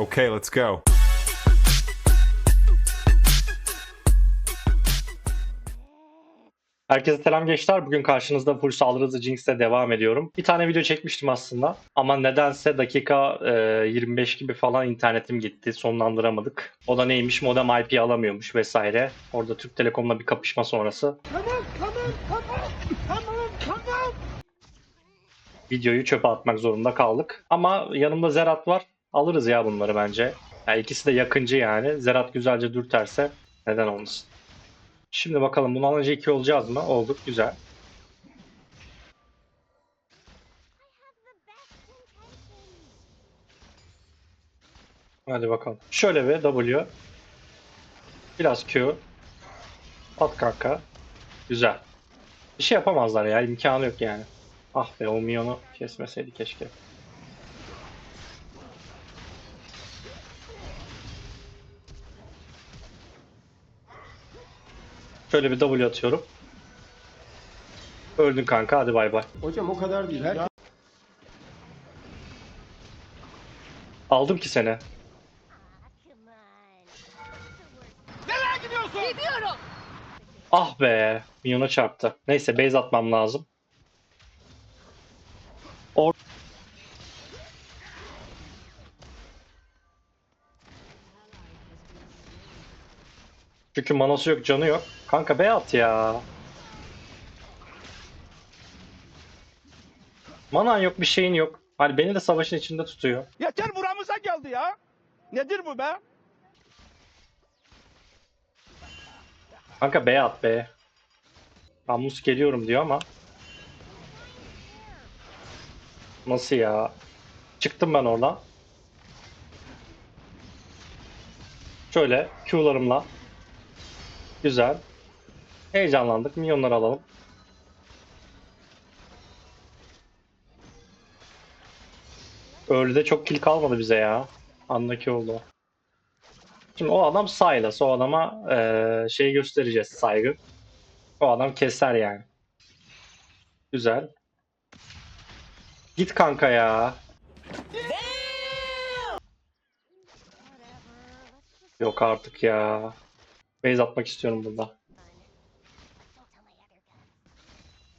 Okay, let's go. Herkese selam gençler. Bugün karşınızda full saldırı hızı Jinx'le devam ediyorum. Bir tane video çekmiştim aslında. Ama nedense dakika e, 25 gibi falan internetim gitti. Sonlandıramadık. O da neymiş? Modem IP alamıyormuş vesaire. Orada Türk Telekom'la bir kapışma sonrası. Videoyu çöpe atmak zorunda kaldık. Ama yanımda Zerat var. Alırız ya bunları bence. Yani ikisi de yakıncı yani. Zerat güzelce dürterse neden olmasın. Şimdi bakalım bundan önce 2 olacağız mı? Olduk. Güzel. Hadi bakalım. Şöyle bir W. Biraz Q. At kanka. Güzel. Bir şey yapamazlar ya. imkanı yok yani. Ah be o minyonu kesmeseydi keşke. Şöyle bir W atıyorum. Öldün kanka hadi bay bay. Hocam o kadar değil. Herkes Aldım ki seni. Gidiyorum. Ah be. Minyona çarptı. Neyse base atmam lazım. Çünkü manası yok, canı yok. Kanka B at ya. Manan yok, bir şeyin yok. Hani beni de savaşın içinde tutuyor. Yeter buramıza geldi ya. Nedir bu be? Kanka B at B. Ramus geliyorum diyor ama. Nasıl ya? Çıktım ben oradan. Şöyle Q'larımla. Güzel. Heyecanlandık. Milyonları alalım. Early'de çok kill kalmadı bize ya. Andaki oldu. Şimdi o adam Silas. O adama eee, şey göstereceğiz saygı. O adam keser yani. Güzel. Git kanka ya. Yok artık ya. Base atmak istiyorum burada.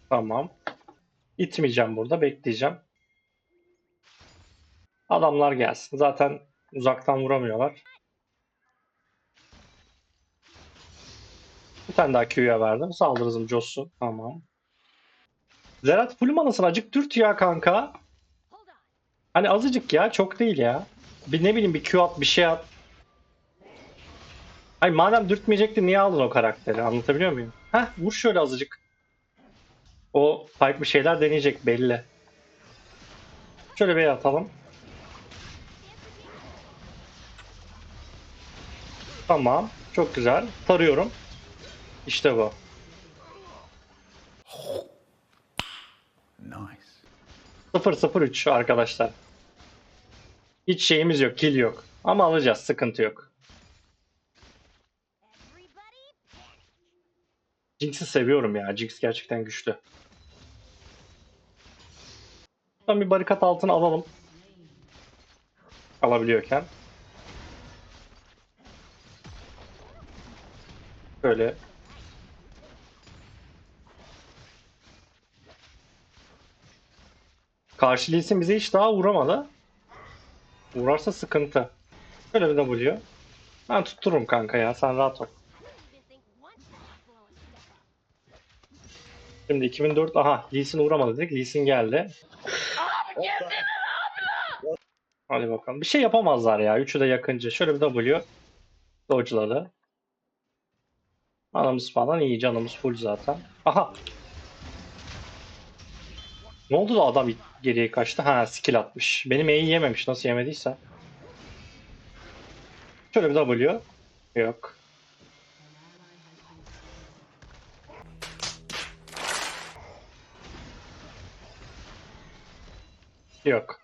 Tamam. İtmeyeceğim burada. Bekleyeceğim. Adamlar gelsin. Zaten uzaktan vuramıyorlar. Bir tane daha Q'ya verdim. Saldırı hızım coşsun. Tamam. Zerat full manasını acık dürt ya kanka. Hani azıcık ya. Çok değil ya. Bir ne bileyim bir Q at bir şey at. Ay madem dürtmeyecekti niye aldın o karakteri? Anlatabiliyor muyum? Heh vur şöyle azıcık. O bir şeyler deneyecek belli. Şöyle bir atalım. Tamam. Çok güzel. Tarıyorum. İşte bu. Nice. 003 arkadaşlar. Hiç şeyimiz yok, kill yok. Ama alacağız, sıkıntı yok. Jinx'i seviyorum ya. Jinx gerçekten güçlü. Buradan bir barikat altına alalım. Alabiliyorken. Böyle. Karşı Lee Sin bize hiç daha vuramadı. Vurarsa sıkıntı. Şöyle bir W. Ben tuttururum kanka ya. Sen rahat ol. Şimdi 2004 aha Lee Sin uğramadı dedik. Lee Sin geldi. Hadi bakalım. Bir şey yapamazlar ya. Üçü de yakıncı. Şöyle bir W. Dodge'ladı. Anamız falan iyi. Canımız full zaten. Aha. Ne oldu da adam geriye kaçtı? Ha skill atmış. Benim E'yi yememiş. Nasıl yemediyse. Şöyle bir W. Yok. Yok.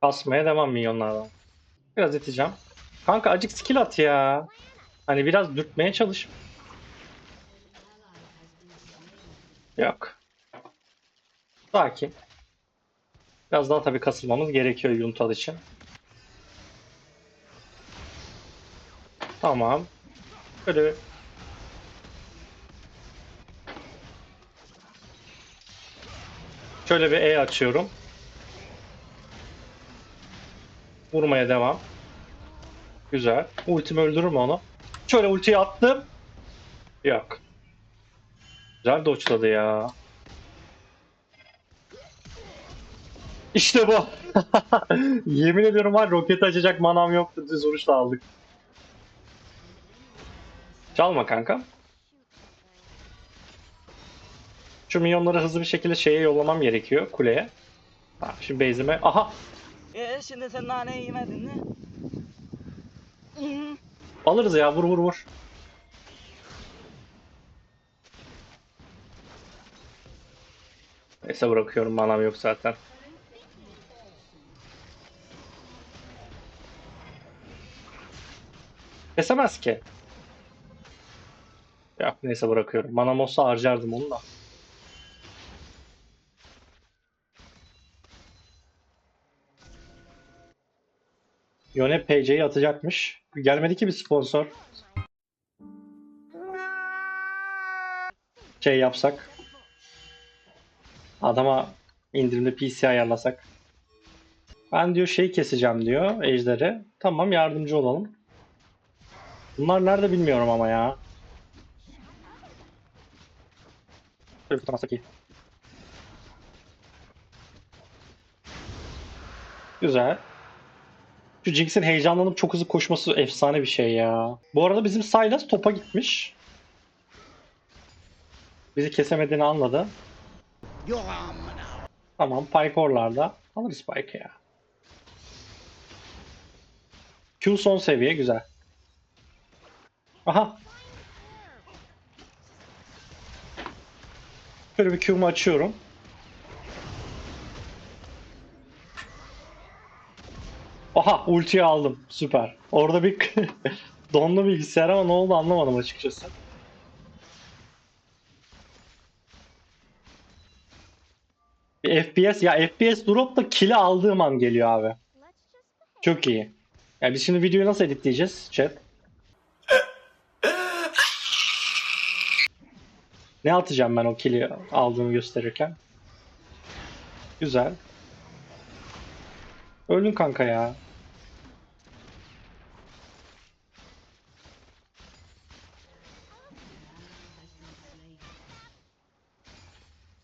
Kasmaya devam milyonlardan. Biraz iteceğim. Kanka acık skill at ya. Hani biraz dürtmeye çalış. Yok. Sakin. Biraz daha tabii kasılmamız gerekiyor Yuntal için. Tamam. Böyle Şöyle bir E açıyorum. Vurmaya devam. Güzel. Ultimi öldürür mü onu? Şöyle ultiyi attım. Yok. Güzel dodge'ladı ya. İşte bu. Yemin ediyorum var roket açacak manam yoktu. Düz vuruşla aldık. Çalma kanka. Şu minyonları hızlı bir şekilde şeye yollamam gerekiyor kuleye. Ha, şimdi base'ime... Aha! Ee şimdi sen naneyi yemedin mi? Alırız ya vur vur vur. Neyse bırakıyorum manam yok zaten. Kesemez ki. Ya neyse bırakıyorum. Manam olsa harcardım onu da. Yone PC'yi atacakmış. Gelmedi ki bir sponsor. Şey yapsak. Adama indirimde PC ayarlasak. Ben diyor şey keseceğim diyor ejderi. Tamam yardımcı olalım. Bunlar nerede bilmiyorum ama ya. Şöyle tutamazsak iyi. Güzel. Şu Jinx'in heyecanlanıp çok hızlı koşması efsane bir şey ya. Bu arada bizim Sylas topa gitmiş. Bizi kesemediğini anladı. Tamam Pyke oralarda. Alırız Pyke ya. Q son seviye güzel. Aha. Şöyle bir Q'mu açıyorum. Aha ultiyi aldım. Süper. Orada bir donlu bilgisayar ama ne oldu anlamadım açıkçası. Bir FPS ya FPS drop da kill'i aldığım an geliyor abi. Çok iyi. Ya biz şimdi videoyu nasıl editleyeceğiz chat? Ne atacağım ben o kill'i aldığımı gösterirken? Güzel. Öldün kanka ya.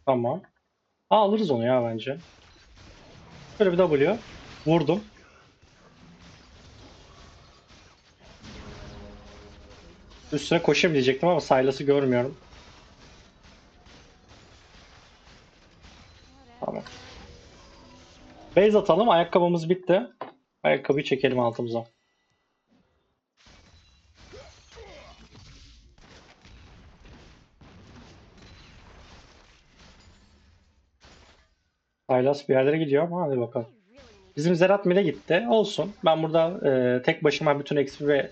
Tamam. Aa, alırız onu ya bence. Böyle bir W. Vurdum. Üstüne koşayım diyecektim ama Sylas'ı görmüyorum. Base atalım. Ayakkabımız bitti. Ayakkabıyı çekelim altımıza. Sylas bir yerlere gidiyor ama hadi bakalım. Bizim Zerat Mil'e gitti. Olsun. Ben burada e, tek başıma bütün XP ve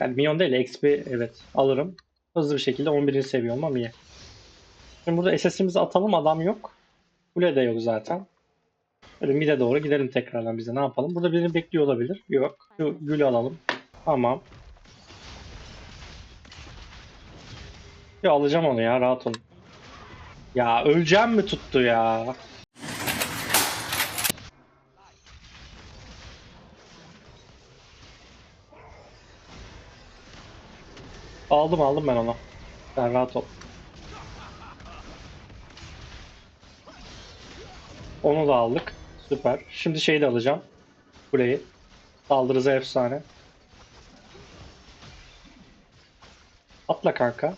yani milyon değil XP evet alırım. Hızlı bir şekilde 11. seviye olmam iyi. Şimdi burada SS'imizi atalım adam yok. Kule de yok zaten. Böyle mid'e doğru gidelim tekrardan bize ne yapalım. Burada birini bekliyor olabilir. Yok. Şu gülü alalım. Tamam. Ya alacağım onu ya rahat olun. Ya öleceğim mi tuttu ya? Aldım aldım ben onu. Sen rahat ol. Onu da aldık. Süper. Şimdi şeyi de alacağım. Kuleyi. Saldırıza efsane. Atla kanka.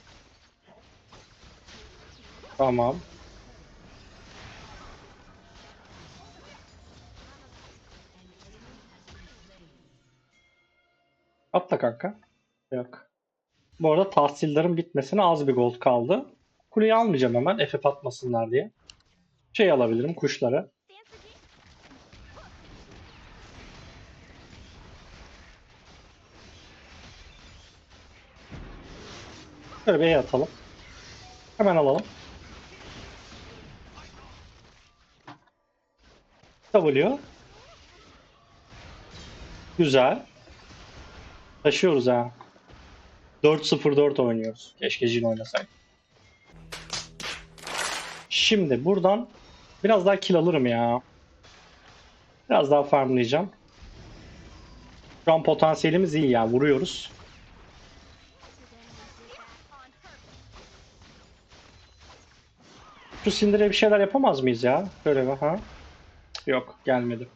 Tamam. Atla kanka. Yok. Bu arada tahsillerin bitmesine az bir gold kaldı. Kuleyi almayacağım hemen FF atmasınlar diye. Şey alabilirim kuşları. Tövbeye atalım. Hemen alalım. W. Güzel. Taşıyoruz ha. 4-0-4 oynuyoruz. Keşke Jin oynasaydı. Şimdi buradan biraz daha kill alırım ya. Biraz daha farmlayacağım. Şu an potansiyelimiz iyi ya. Vuruyoruz. Şu sindire bir şeyler yapamaz mıyız ya? Şöyle bak ha. Yok gelmedi.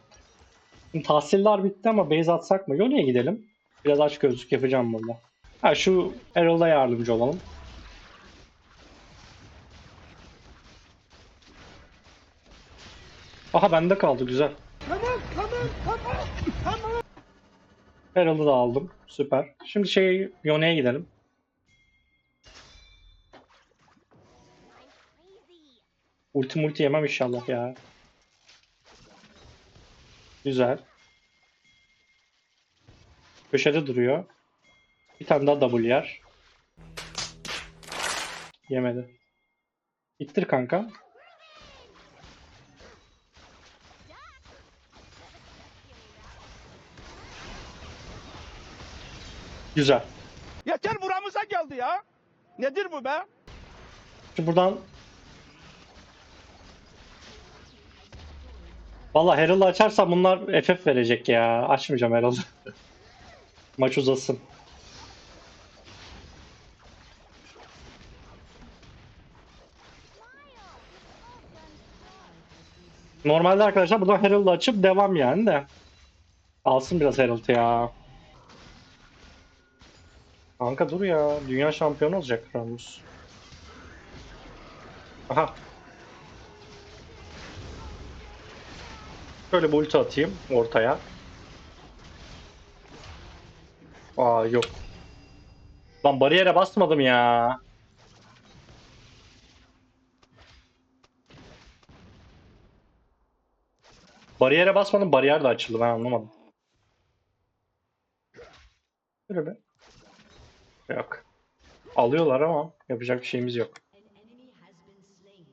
Şimdi tahsiller bitti ama base atsak mı? Yone'ye gidelim. Biraz aç gözlük yapacağım burada. Ha şu Errol'a yardımcı olalım. Aha bende kaldı güzel. Herald'ı da aldım. Süper. Şimdi şey Yone'ye gidelim. Ulti multi yemem inşallah ya. Güzel. Köşede duruyor. Bir tane daha W yer. Yemedi. İttir kanka. Güzel. Yeter buramıza geldi ya. Nedir bu be? Şimdi buradan Valla Herald'ı açarsam bunlar FF verecek ya. Açmayacağım Herald'ı. Maç uzasın. Normalde arkadaşlar buradan Herald'ı açıp devam yani de. Alsın biraz Herald ya. Kanka dur ya. Dünya şampiyonu olacak Ramus. Aha. Şöyle bir ulti atayım ortaya. Aa yok. Lan bariyere basmadım ya. Bariyere basmadım, bariyer de açıldı ben anlamadım. Şöyle bir. Yok. Alıyorlar ama yapacak bir şeyimiz yok.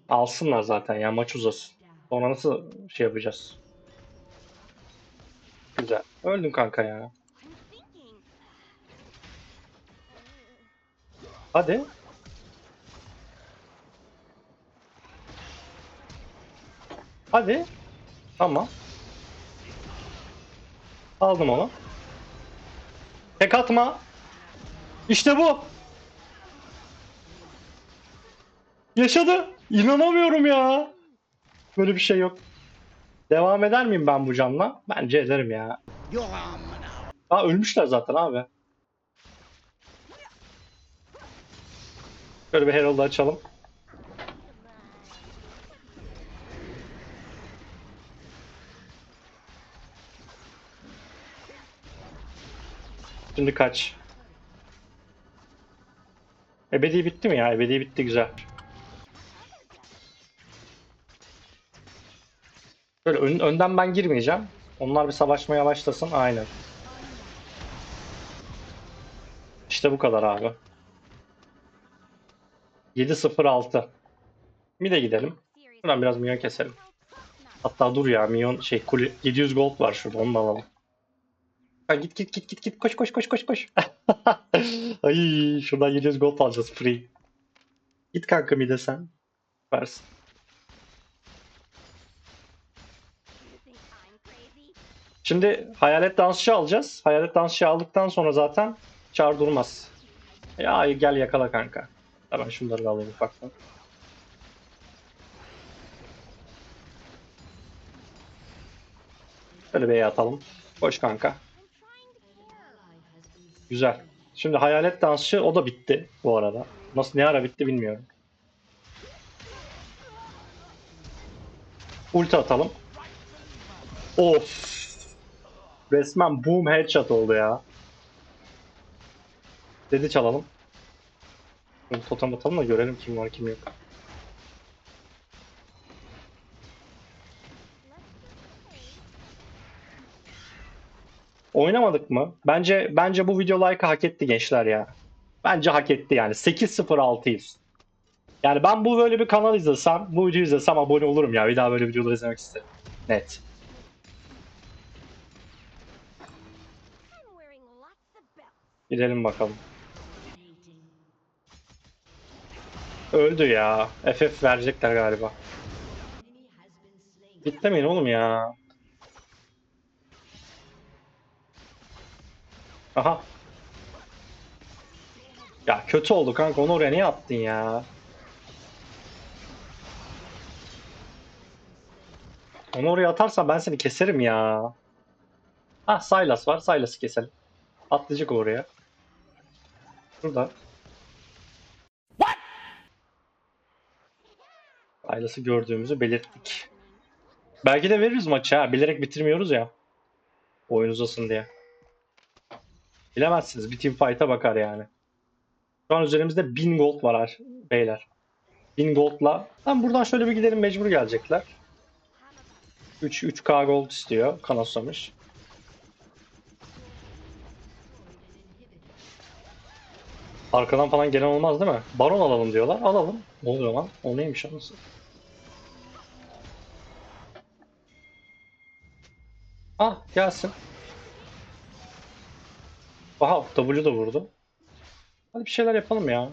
Alsınlar zaten ya maç uzasın. Sonra nasıl şey yapacağız? Güzel. Öldün kanka ya. Hadi. Hadi. Tamam. Aldım onu. Tek atma. İşte bu. Yaşadı. İnanamıyorum ya. Böyle bir şey yok. Devam eder miyim ben bu canla? Bence ederim ya. Aa ölmüşler zaten abi. Böyle bir Herald'ı açalım. Şimdi kaç. Ebedi bitti mi ya? Ebedi bitti güzel. Böyle ön- önden ben girmeyeceğim. Onlar bir savaşmaya başlasın. Aynen. İşte bu kadar abi. 7-0-6. Bir de gidelim. Buradan biraz minyon keselim. Hatta dur ya minyon şey kule 700 gold var şurada onu da alalım. Ha, git git git git git koş koş koş koş koş. Ay şuradan 700 gold alacağız free. Git kanka bir de sen. Versin. Şimdi hayalet dansçı alacağız. Hayalet dansçı aldıktan sonra zaten çağır durmaz. Ya gel yakala kanka. Hemen şunları da alayım ufaktan. Şöyle bir atalım. Koş kanka. Güzel. Şimdi hayalet dansçı o da bitti bu arada. Nasıl ne ara bitti bilmiyorum. Ulti atalım. Of. Resmen boom headshot oldu ya. Dedi çalalım. Şimdi totem atalım da görelim kim var kim yok. Oynamadık mı? Bence bence bu video like hak etti gençler ya. Bence hak etti yani. 8-0-6'yız. Yani ben bu böyle bir kanal izlesem, bu videoyu izlesem abone olurum ya. Bir daha böyle videoları izlemek isterim. Net. Gidelim bakalım. Öldü ya. FF verecekler galiba. Bitlemeyin oğlum ya. Aha. Ya kötü oldu kanka. Onu oraya niye attın ya? Onu oraya atarsan ben seni keserim ya. Ah Sylas var. Sylas'ı keselim. Atlayacak oraya. Şurada. Sylas'ı gördüğümüzü belirttik. Belki de veririz maçı ha. Bilerek bitirmiyoruz ya. Oyun uzasın diye. Bilemezsiniz. Bir team fight'a bakar yani. Şu an üzerimizde 1000 gold var ar- beyler. 1000 gold'la. Tam buradan şöyle bir gidelim mecbur gelecekler. 3 3k gold istiyor. Kanoslamış. Arkadan falan gelen olmaz değil mi? Baron alalım diyorlar. Alalım. Ne oluyor lan? O neymiş anasını? Ah gelsin. Aha W da vurdu. Hadi bir şeyler yapalım ya.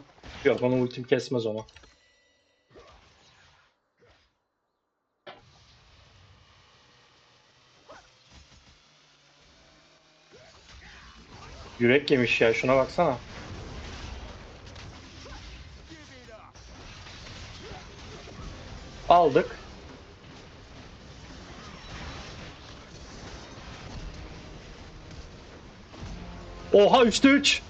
Yok onun ultim kesmez onu. Yürek yemiş ya şuna baksana. Aldık. Oha 3'te 3.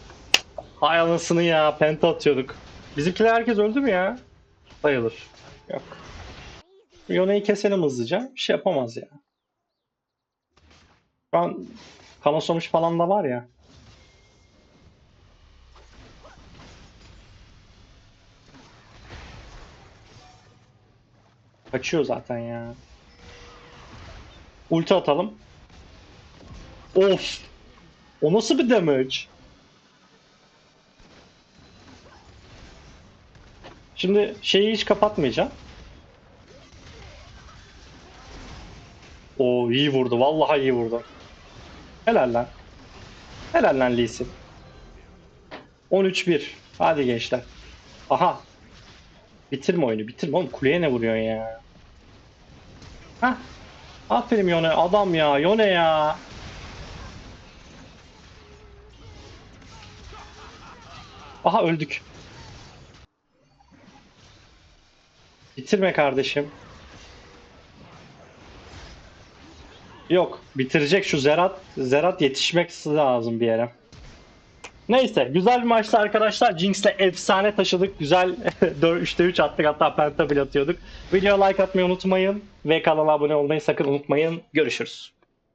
Hay anasını ya penta atıyorduk. Bizimkiler herkes öldü mü ya? Sayılır. Yok. Yone'yi keselim hızlıca. Bir şey yapamaz ya. Şu an kanoslamış falan da var ya. Kaçıyor zaten ya. Ulti atalım. Of. O nasıl bir damage? Şimdi şeyi hiç kapatmayacağım. O iyi vurdu. Vallahi iyi vurdu. Helal lan. Helal lan Lee Sin. 13-1. Hadi gençler. Aha. Bitirme oyunu. Bitirme oğlum. Kuleye ne vuruyorsun ya? Hah. Aferin Yone. Adam ya. Yone ya. Aha öldük. Bitirme kardeşim. Yok, bitirecek şu Zerat. Zerat yetişmek lazım bir yere. Neyse, güzel bir maçtı arkadaşlar. Jinx'le efsane taşıdık. Güzel 3'te 3 attık hatta penta bile atıyorduk. Videoya like atmayı unutmayın ve kanala abone olmayı sakın unutmayın. Görüşürüz.